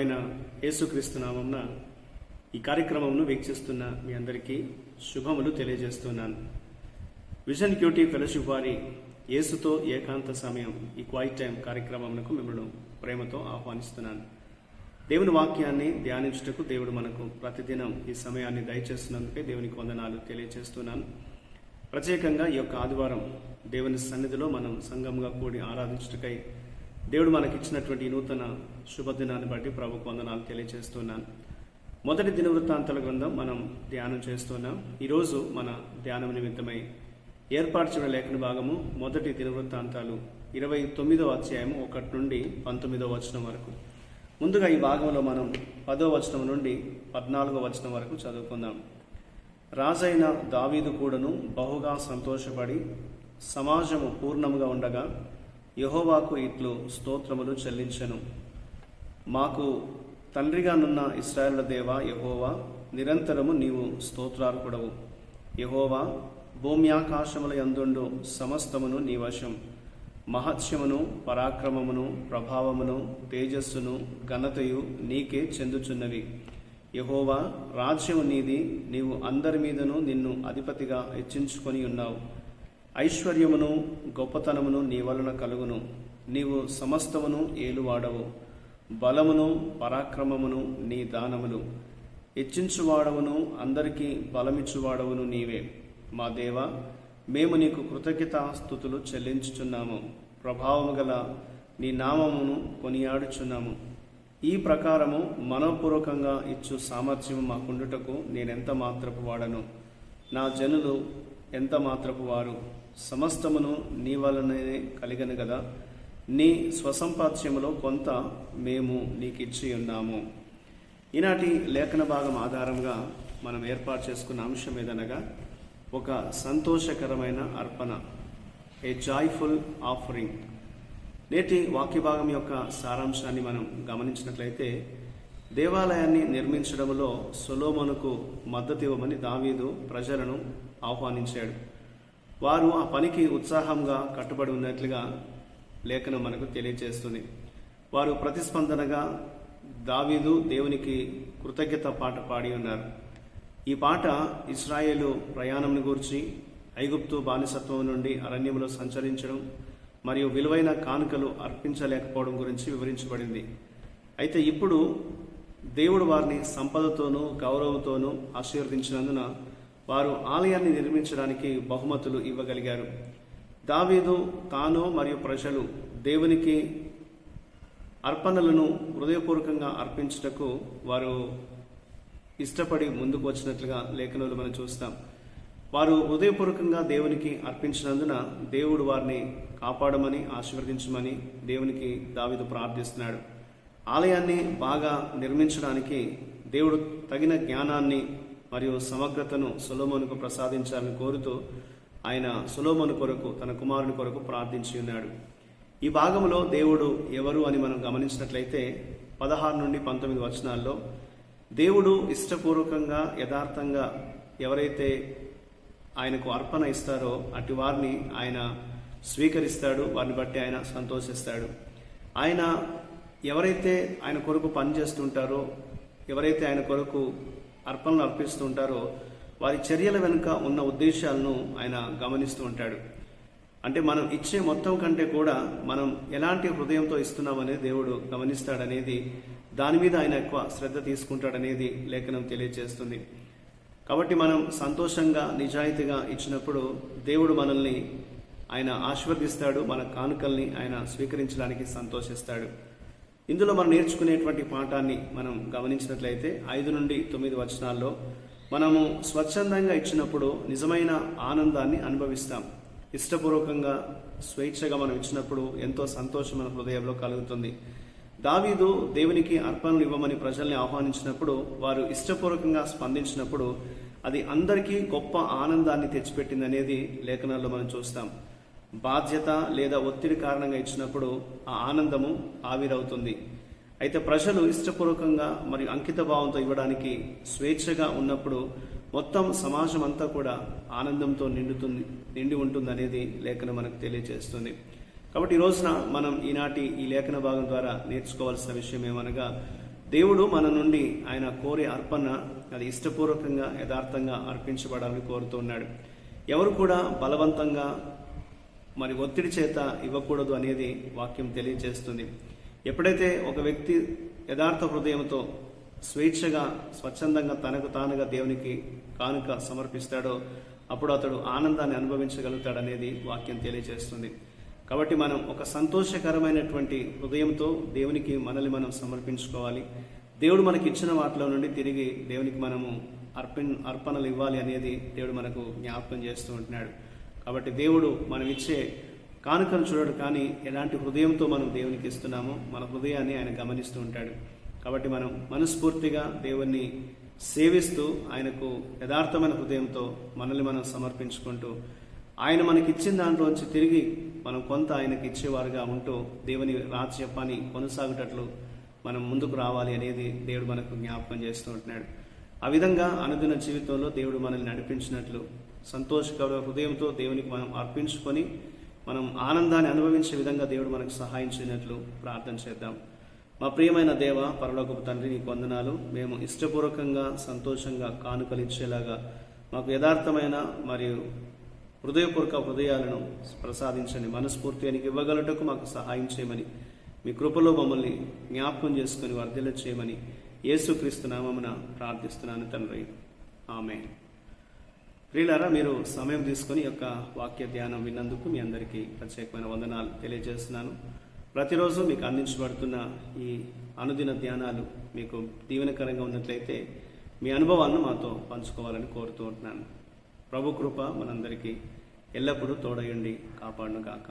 ప్రభువైన యేసుక్రీస్తు నామంన ఈ కార్యక్రమంను వీక్షిస్తున్న మీ అందరికీ శుభములు తెలియజేస్తున్నాను. విజన్ క్యూటీ ఫెలోషిప్ వారి యేసుతో ఏకాంత సమయం ఈ క్వైట్ టైం కార్యక్రమంకు మిమ్మల్ని ప్రేమతో ఆహ్వానిస్తున్నాను. దేవుని వాక్యాన్ని ధ్యానించుటకు దేవుడు మనకు ప్రతిదినం ఈ సమయాన్ని దయచేస్తున్నందుకే దేవునికి వందనాలు తెలియజేస్తున్నాను. ప్రత్యేకంగా ఈ యొక్క ఆదివారం దేవుని సన్నిధిలో మనం సంఘంగా కూడి ఆరాధించుటకై దేవుడు మనకి ఇచ్చినటువంటి నూతన శుభదినాన్ని బట్టి ప్రభుకు వందనాలు తెలియజేస్తున్నాను. మొదటి దినవృత్తాంతాల గ్రంథం మనం ధ్యానం చేస్తున్నాం. ఈరోజు మన ధ్యానం నిమిత్తమై ఏర్పాటు లేఖన భాగము మొదటి దినవృత్తాంతాలు ఇరవై తొమ్మిదవ అధ్యాయము ఒకటి నుండి పంతొమ్మిదవ వచనం వరకు. ముందుగా ఈ భాగంలో మనం పదో వచనం నుండి పద్నాలుగో వచనం వరకు చదువుకుందాం. రాజైన దావీదు కూడాను బహుగా సంతోషపడి సమాజము పూర్ణముగా ఉండగా యహోవాకు ఇట్లు స్తోత్రములు చెల్లించను. మాకు తండ్రిగానున్న ఇస్రాయల దేవా యహోవా నిరంతరము నీవు స్తోత్రార్కుడవు యహోవా భూమ్యాకాశముల యందుండు సమస్తమును నీ వశం. మహత్యమును పరాక్రమమును ప్రభావమును తేజస్సును ఘనతయు నీకే చెందుచున్నవి. యహోవా రాజ్యము నీది నీవు అందరి మీదను నిన్ను అధిపతిగా హెచ్చించుకొని ఉన్నావు. ఐశ్వర్యమును గొప్పతనమును నీ వలన కలుగును. నీవు సమస్తమును ఏలువాడవు. బలమును పరాక్రమమును నీ దానములు. ఇచ్చించువాడవును అందరికీ బలమిచ్చువాడవును నీవే. మా దేవ మేము నీకు కృతజ్ఞతాస్థుతులు చెల్లించుచున్నాము. ప్రభావము గల నీ నామమును కొనియాడుచున్నాము. ఈ ప్రకారము మనపూర్వకంగా ఇచ్చు సామర్థ్యము మాకుండుటకు నేనెంత మాత్రపు వాడను? నా జనులు ఎంత మాత్రపు వారు? సమస్తమును నీ వలనే కలిగను కదా నీ స్వసంపాద్యములో కొంత మేము నీకిచ్చి ఉన్నాము. ఈనాటి లేఖన భాగం ఆధారంగా మనం ఏర్పాటు చేసుకున్న అంశం ఏదనగా ఒక సంతోషకరమైన అర్పణ ఏ జాయ్ఫుల్ ఆఫరింగ్ నేటి వాక్య భాగం యొక్క సారాంశాన్ని మనం గమనించినట్లయితే దేవాలయాన్ని నిర్మించడంలో సొలోమనుకు మద్దతు ఇవ్వమని దావీదు ప్రజలను ఆహ్వానించాడు. వారు ఆ పనికి ఉత్సాహంగా కట్టుబడి ఉన్నట్లుగా లేఖనం మనకు తెలియజేస్తుంది వారు ప్రతిస్పందనగా దావీదు దేవునికి కృతజ్ఞత పాట పాడి ఉన్నారు. ఈ పాట ఇస్రాయేలు ప్రయాణంను గూర్చి ఐగుప్తు బానిసత్వం నుండి అరణ్యంలో సంచరించడం మరియు విలువైన కానుకలు అర్పించలేకపోవడం గురించి వివరించబడింది. అయితే ఇప్పుడు దేవుడు వారిని సంపదతోనూ గౌరవంతోనూ ఆశీర్వదించినందున వారు ఆలయాన్ని నిర్మించడానికి బహుమతులు ఇవ్వగలిగారు. దావీదు తాను మరియు ప్రజలు దేవునికి అర్పణలను హృదయపూర్వకంగా అర్పించుటకు వారు ఇష్టపడి ముందుకు వచ్చినట్లుగా లేఖనులు మనం చూస్తాం. వారు హృదయపూర్వకంగా దేవునికి అర్పించినందున దేవుడు వారిని కాపాడమని ఆశీర్వదించమని దేవునికి దావిదు ప్రార్థిస్తున్నాడు. ఆలయాన్ని బాగా నిర్మించడానికి దేవుడు తగిన జ్ఞానాన్ని మరియు సమగ్రతను సులోమోనుకు ప్రసాదించాలని కోరుతూ ఆయన సులోమోను కొరకు తన కుమారుని కొరకు ప్రార్థించి ఉన్నాడు. ఈ భాగంలో దేవుడు ఎవరు అని మనం గమనించినట్లయితే పదహారు నుండి పంతొమ్మిది వచనాల్లో దేవుడు ఇష్టపూర్వకంగా యథార్థంగా ఎవరైతే ఆయనకు అర్పణ ఇస్తారో అటు వారిని ఆయన స్వీకరిస్తాడు వారిని బట్టి ఆయన సంతోషిస్తాడు. ఆయన ఎవరైతే ఆయన కొరకు పనిచేస్తుంటారో ఎవరైతే ఆయన కొరకు అర్పణలు అర్పిస్తుంటారో వారి చర్యల వెనుక ఉన్న ఉద్దేశాలను ఆయన గమనిస్తూ ఉంటాడు. అంటే మనం ఇచ్చే మొత్తం కంటే కూడా మనం ఎలాంటి హృదయంతో ఇస్తున్నామనేది దేవుడు గమనిస్తాడనేది దాని మీద ఆయన ఎక్కువ శ్రద్ధ తీసుకుంటాడనేది లేఖనం తెలియజేస్తుంది కాబట్టి మనం సంతోషంగా నిజాయితీగా ఇచ్చినప్పుడు దేవుడు మనల్ని ఆయన ఆశీర్వదిస్తాడు మన కానుకల్ని ఆయన స్వీకరించడానికి సంతోషిస్తాడు. ఇందులో మనం నేర్చుకునేటువంటి పాఠాన్ని మనం గమనించినట్లయితే ఐదు నుండి తొమ్మిది వచనాల్లో మనము స్వచ్ఛందంగా ఇచ్చినప్పుడు నిజమైన ఆనందాన్ని అనుభవిస్తాం. ఇష్టపూర్వకంగా స్వేచ్ఛగా మనం ఇచ్చినప్పుడు ఎంతో సంతోషం మన హృదయంలో కలుగుతుంది. దావీదు దేవునికి అర్పణలు ఇవ్వమని ప్రజల్ని ఆహ్వానించినప్పుడు వారు ఇష్టపూర్వకంగా స్పందించినప్పుడు అది అందరికీ గొప్ప ఆనందాన్ని తెచ్చిపెట్టింది అనేది లేఖనాల్లో మనం చూస్తాం. బాధ్యత లేదా ఒత్తిడి కారణంగా ఇచ్చినప్పుడు ఆ ఆనందము ఆవిరవుతుంది. అయితే ప్రజలు ఇష్టపూర్వకంగా మరియు అంకిత భావంతో ఇవ్వడానికి స్వేచ్ఛగా ఉన్నప్పుడు మొత్తం సమాజం అంతా కూడా ఆనందంతో నిండుతుంది నిండి ఉంటుంది అనేది లేఖనం మనకు తెలియజేస్తుంది. కాబట్టి ఈ రోజున మనం ఈనాటి ఈ లేఖన భాగం ద్వారా నేర్చుకోవాల్సిన విషయం ఏమనగా దేవుడు మన నుండి ఆయన కోరే అర్పణ అది ఇష్టపూర్వకంగా యథార్థంగా అర్పించబడాలని కోరుతున్నాడు ఎవరు కూడా బలవంతంగా మరి ఒత్తిడి చేత ఇవ్వకూడదు అనేది వాక్యం తెలియజేస్తుంది. ఎప్పుడైతే ఒక వ్యక్తి యథార్థ హృదయంతో స్వేచ్ఛగా స్వచ్ఛందంగా తనకు తానుగా దేవునికి కానుక సమర్పిస్తాడో అప్పుడు అతడు ఆనందాన్ని అనుభవించగలుగుతాడనేది వాక్యం తెలియజేస్తుంది. కాబట్టి మనం ఒక సంతోషకరమైనటువంటి హృదయంతో దేవునికి మనల్ని మనం సమర్పించుకోవాలి. దేవుడు మనకి ఇచ్చిన వాటిలో నుండి తిరిగి దేవునికి మనము అర్పణ అర్పణలు ఇవ్వాలి అనేది దేవుడు మనకు జ్ఞాపకం చేస్తూ ఉంటున్నాడు. కాబట్టి దేవుడు మనం ఇచ్చే కానుకను చూడడు కానీ ఎలాంటి హృదయంతో మనం దేవునికి ఇస్తున్నామో మన హృదయాన్ని ఆయన గమనిస్తూ ఉంటాడు. కాబట్టి మనం మనస్ఫూర్తిగా దేవుణ్ణి సేవిస్తూ ఆయనకు యథార్థమైన హృదయంతో మనల్ని మనం సమర్పించుకుంటూ ఆయన మనకి ఇచ్చిన దాంట్లోంచి తిరిగి మనం కొంత ఆయనకి ఇచ్చేవారుగా ఉంటూ దేవుని రాజ్యపాన్ని కొనసాగుటట్లు మనం ముందుకు రావాలి అనేది దేవుడు మనకు జ్ఞాపకం చేస్తూ ఉంటున్నాడు. ఆ విధంగా అనుదిన జీవితంలో దేవుడు మనల్ని నడిపించినట్లు సంతోషకర హృదయంతో దేవునికి మనం అర్పించుకొని మనం ఆనందాన్ని అనుభవించే విధంగా దేవుడు మనకు సహాయం చేయనట్లు ప్రార్థన చేద్దాం. మా ప్రియమైన దేవ పరలోకపు తండ్రి నీకు వందనాలు. మేము ఇష్టపూర్వకంగా సంతోషంగా కానుకలు ఇచ్చేలాగా మాకు యథార్థమైన మరియు హృదయపూర్వక హృదయాలను ప్రసాదించండి. మనస్ఫూర్తి అని ఇవ్వగలటకు మాకు సహాయం చేయమని మీ కృపలో మమ్మల్ని జ్ఞాపకం చేసుకుని వర్ధిల్ల చేయమని యేసుక్రీస్తు నామమున ప్రార్థిస్తున్నాను తండ్రి. ఆమె ప్రియులారా మీరు సమయం తీసుకొని యొక్క వాక్య ధ్యానం విన్నందుకు మీ అందరికీ ప్రత్యేకమైన వందనాలు తెలియజేస్తున్నాను. ప్రతిరోజు మీకు అందించబడుతున్న ఈ అనుదిన ధ్యానాలు మీకు దీవెనకరంగా ఉన్నట్లయితే మీ అనుభవాలను మాతో పంచుకోవాలని కోరుతూ ఉంటున్నాను. ప్రభు కృప మనందరికీ ఎల్లప్పుడూ తోడయండి కాపాడును కాక